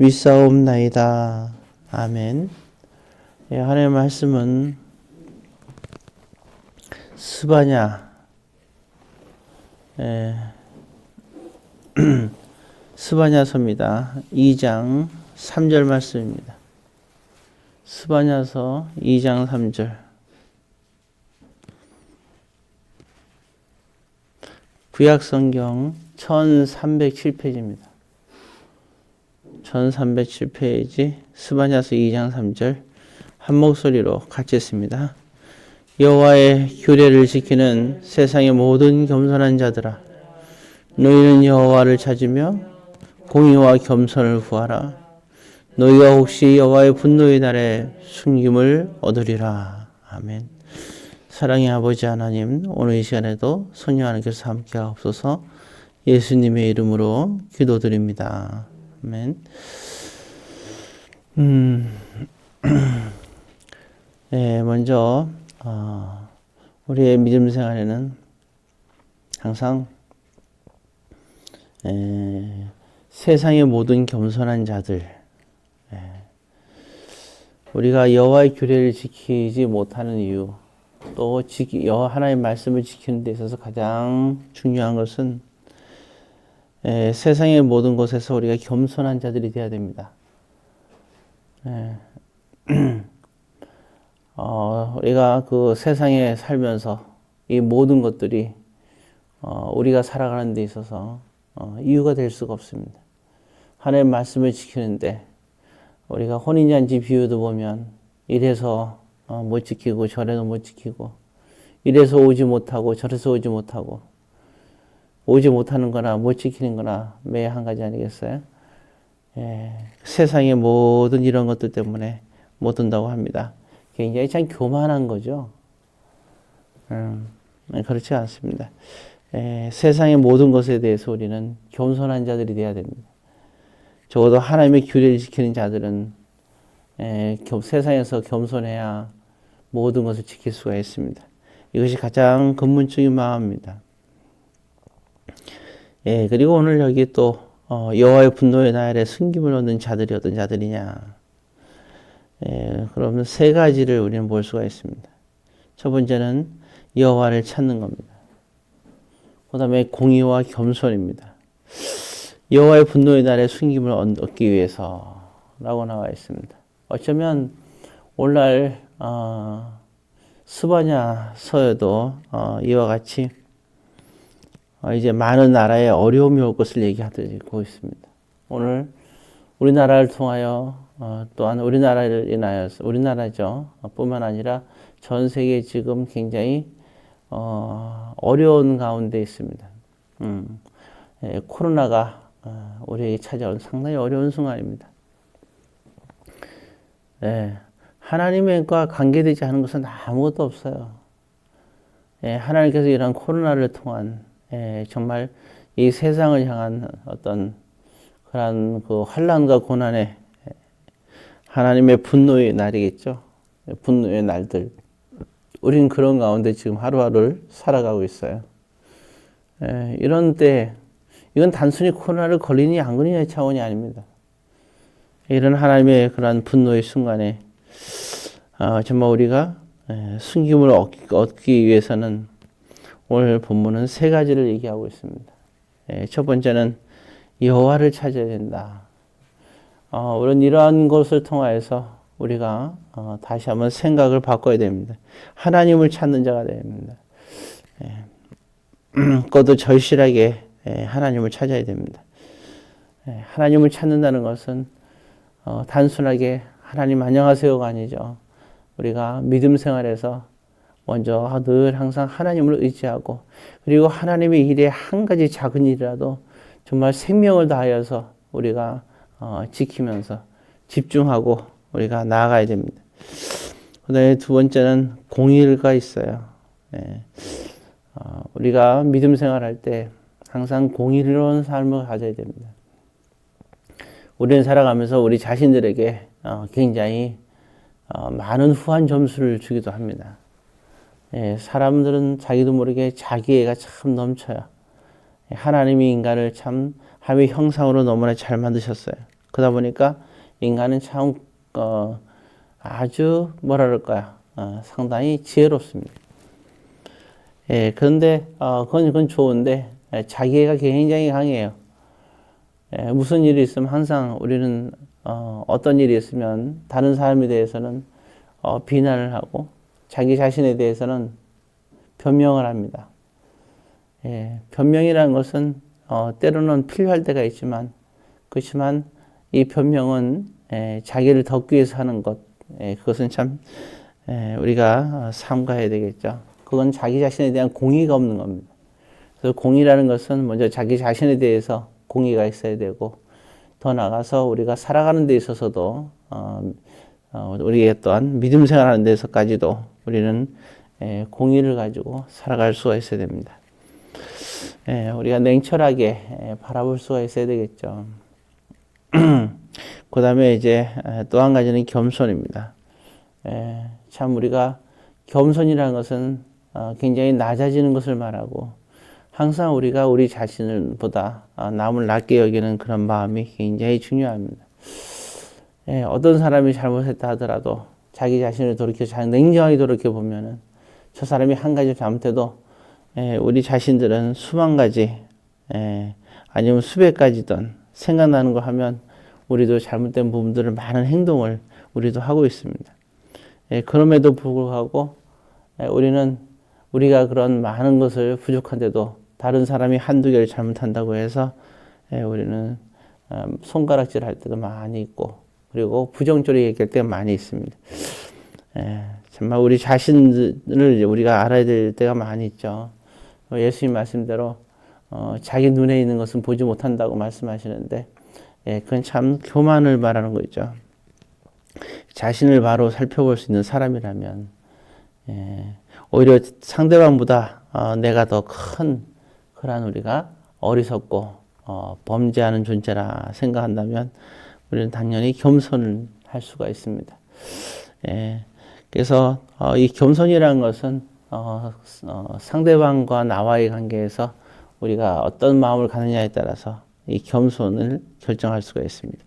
믿사옵나이다. 아멘. 예, 하나님의 말씀은 스바냐 예, 스바냐서입니다. 2장 3절 말씀입니다. 스바냐서 2장 3절 구약성경 1307페이지입니다. 1307페이지 스바냐서 2장 3절 한 목소리로 같이 했습니다. 여호와의 규례를 지키는 세상의 모든 겸손한 자들아 너희는 여호와를 찾으며 공의와 겸손을 구하라. 너희가 혹시 여호와의 분노의 날에 숨김을 얻으리라. 아멘. 사랑의 아버지 하나님 오늘 이 시간에도 성령 하나님께서 함께 하옵소서 예수님의 이름으로 기도드립니다 아멘 음, 네, 먼저 어, 우리의 믿음 생활에는 항상 에, 세상의 모든 겸손한 자들, 에, 우리가 여호와의 규례를 지키지 못하는 이유, 또 여호와 하나님의 말씀을 지키는 데 있어서 가장 중요한 것은 에, 세상의 모든 곳에서 우리가 겸손한 자들이 되어야 됩니다. 에, 어, 우리가 그 세상에 살면서 이 모든 것들이 어, 우리가 살아가는 데 있어서 어, 이유가 될 수가 없습니다. 하나님의 말씀을 지키는데 우리가 혼인잔치 비유도 보면 이래서 어, 못 지키고 저래서 못 지키고 이래서 오지 못하고 저래서 오지 못하고 오지 못하는 거나 못 지키는 거나 매 한 가지 아니겠어요? 예, 세상의 모든 이런 것들 때문에 못 온다고 합니다. 굉장히 참 교만한 거죠. 음, 그렇지 않습니다. 에, 세상의 모든 것에 대해서 우리는 겸손한 자들이 되어야 됩니다. 적어도 하나님의 규례를 지키는 자들은 에, 겸, 세상에서 겸손해야 모든 것을 지킬 수가 있습니다. 이것이 가장 근본적인 마음입니다. 예, 그리고 오늘 여기 또 어, 여호와의 분노의 날에 승김을 얻는 자들이 어떤 자들이냐? 예, 그러면 세 가지를 우리는 볼 수가 있습니다. 첫 번째는 여호와를 찾는 겁니다. 그다음에 공의와 겸손입니다. 여호와의 분노의 날에 숨김을 얻기 위해서라고 나와 있습니다. 어쩌면 오늘날 어, 스바냐서에도 어, 이와 같이 어, 이제 많은 나라에 어려움이 올 것을 얘기하고 있습니다. 오늘 우리나라를 통하여 어, 또한 우리나라를 인하여서 우리나라죠 뿐만 아니라 전 세계 지금 굉장히 어, 어려운 가운데 있습니다. 음, 예, 코로나가 어, 우리에게 찾아온 상당히 어려운 순간입니다. 예, 하나님과 관계되지 않은 것은 아무것도 없어요. 예, 하나님께서 이런 코로나를 통한 예, 정말 이 세상을 향한 어떤 그러한 그 환란과 고난의 하나님의 분노의 날이겠죠. 분노의 날들. 우리는 그런 가운데 지금 하루하루를 살아가고 있어요. 에, 이런 때, 이건 단순히 코로나를 걸리니 안 걸리냐의 차원이 아닙니다. 이런 하나님의 그러한 분노의 순간에, 아, 정말 우리가 에, 숨김을 얻기, 얻기, 위해서는 오늘 본문은 세 가지를 얘기하고 있습니다. 에, 첫 번째는 여호와를 찾아야 된다. 어, 우리는 이러한 것을 통하여서 우리가 어, 다시 한번 생각을 바꿔야 됩니다. 하나님을 찾는 자가 됩니다. 예. 그것도 절실하게 예, 하나님을 찾아야 됩니다. 예, 하나님을 찾는다는 것은 어, 단순하게 하나님 안녕하세요가 아니죠. 우리가 믿음 생활에서 먼저 늘 항상 하나님을 의지하고 그리고 하나님의 일에 한 가지 작은 일이라도 정말 생명을 다하여서 우리가 어, 지키면서 집중하고 우리가 나아가야 됩니다. 그다음에 두 번째는 공의가 있어요. 예. 어, 우리가 믿음 생활할 때 항상 공의로운 삶을 가져야 됩니다. 우리는 살아가면서 우리 자신들에게 어, 굉장히 어, 많은 후한 점수를 주기도 합니다. 예, 사람들은 자기도 모르게 자기애가 참 넘쳐요. 예, 하나님이 인간을 참 하나님의 형상으로 너무나 잘 만드셨어요. 그러다 보니까 인간은 참 어, 아주 뭐라 그럴까요? 어, 상당히 지혜롭습니다. 예, 그런데 어, 그건, 그건 좋은데 예, 자기애가 굉장히 강해요. 예, 무슨 일이 있으면 항상 우리는 어, 어떤 일이 있으면 다른 사람에 대해서는 어, 비난을 하고 자기 자신에 대해서는 변명을 합니다. 예, 변명이라는 것은 어, 때로는 필요할 때가 있지만 그렇지만 이 변명은 예, 자기를 덮기 위해서 하는 것 예, 그것은 참 예, 우리가 삼가해야 되겠죠. 그건 자기 자신에 대한 공의가 없는 겁니다. 그래서 공의라는 것은 먼저 자기 자신에 대해서 공의가 있어야 되고 더 나가서 우리가 살아가는 데 있어서도 어, 어, 우리의 또한 믿음 생활하는 데서까지도 우리는 예, 공의를 가지고 살아갈 수가 있어야 됩니다. 예, 우리가 냉철하게 예, 바라볼 수가 있어야 되겠죠. 그 다음에 이제 또 한 가지는 겸손입니다. 예, 참 우리가 겸손이라는 것은 어, 굉장히 낮아지는 것을 말하고 항상 우리가 우리 자신을 보다 어, 남을 낮게 여기는 그런 마음이 굉장히 중요합니다. 예, 어떤 사람이 잘못했다 하더라도 자기 자신을 돌이켜 잘 냉정하게 돌이켜 보면은 저 사람이 한 가지 잘못해도 예, 우리 자신들은 수만 가지 예, 아니면 수백 가지든 생각나는 거 하면 우리도 잘못된 부분들을 많은 행동을 우리도 하고 있습니다. 예, 그럼에도 불구하고 예, 우리는 우리가 그런 많은 것을 부족한데도 다른 사람이 한두 개를 잘못한다고 해서 예, 우리는 음, 손가락질 할 때도 많이 있고 그리고 부정적으로 얘기할 때가 많이 있습니다. 예, 정말 우리 자신을 우리가 알아야 될 때가 많이 있죠. 예수님 말씀대로 어, 자기 눈에 있는 것은 보지 못한다고 말씀하시는데 예, 그건 참 교만을 말하는 거죠. 자신을 바로 살펴볼 수 있는 사람이라면 예, 오히려 상대방보다 어, 내가 더 큰 그런 우리가 어리석고 어, 범죄하는 존재라 생각한다면 우리는 당연히 겸손을 할 수가 있습니다. 예, 그래서 어, 이 겸손이라는 것은 어, 어, 상대방과 나와의 관계에서 우리가 어떤 마음을 가느냐에 따라서 이 겸손을 결정할 수가 있습니다.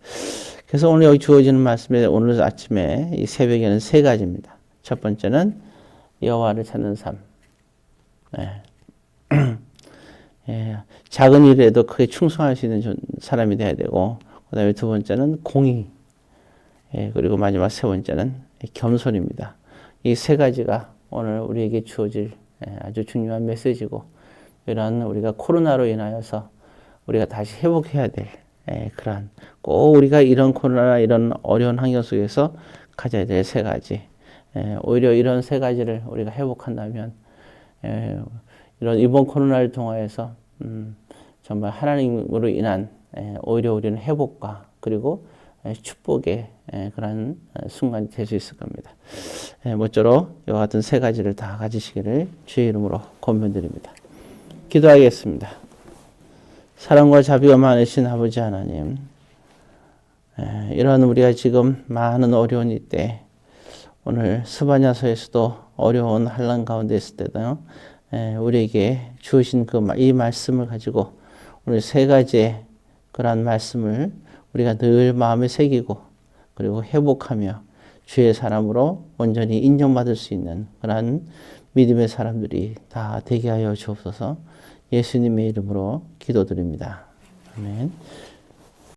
그래서 오늘 여기 주어지는 말씀에 오늘 아침에 이 새벽에는 세 가지입니다. 첫 번째는 여호와를 찾는 삶. 네. 예, 작은 일에도 크게 충성할 수 있는 사람이 돼야 되고, 그 다음에 두 번째는 공의. 예, 그리고 마지막 세 번째는 겸손입니다. 이 세 가지가 오늘 우리에게 주어질 예, 아주 중요한 메시지고, 이런 우리가 코로나로 인하여서 우리가 다시 회복해야 될 예, 그러한 꼭 우리가 이런 코로나 이런 어려운 환경 속에서 가져야 될 세 가지. 예, 오히려 이런 세 가지를 우리가 회복한다면 예, 이런 이번 코로나를 통하여서 음, 정말 하나님으로 인한 예, 오히려 우리는 회복과 그리고 예, 축복의 예, 그런 순간이 될 수 있을 겁니다. 예, 모쪼록 이와 같은 세 가지를 다 가지시기를 주의 이름으로 권면드립니다. 기도하겠습니다. 사랑과 자비가 많으신 아버지 하나님, 이런 우리가 지금 많은 어려운 이때 오늘 스바냐서에서도 어려운 한란 가운데 있을 때도 우리에게 주신 그 이 말씀을 가지고 오늘 세 가지의 그러한 말씀을 우리가 늘 마음에 새기고 그리고 회복하며 주의 사람으로 온전히 인정받을 수 있는 그러한 믿음의 사람들이 다 되게 하여 주옵소서 예수님의 이름으로 기도드립니다. 아멘.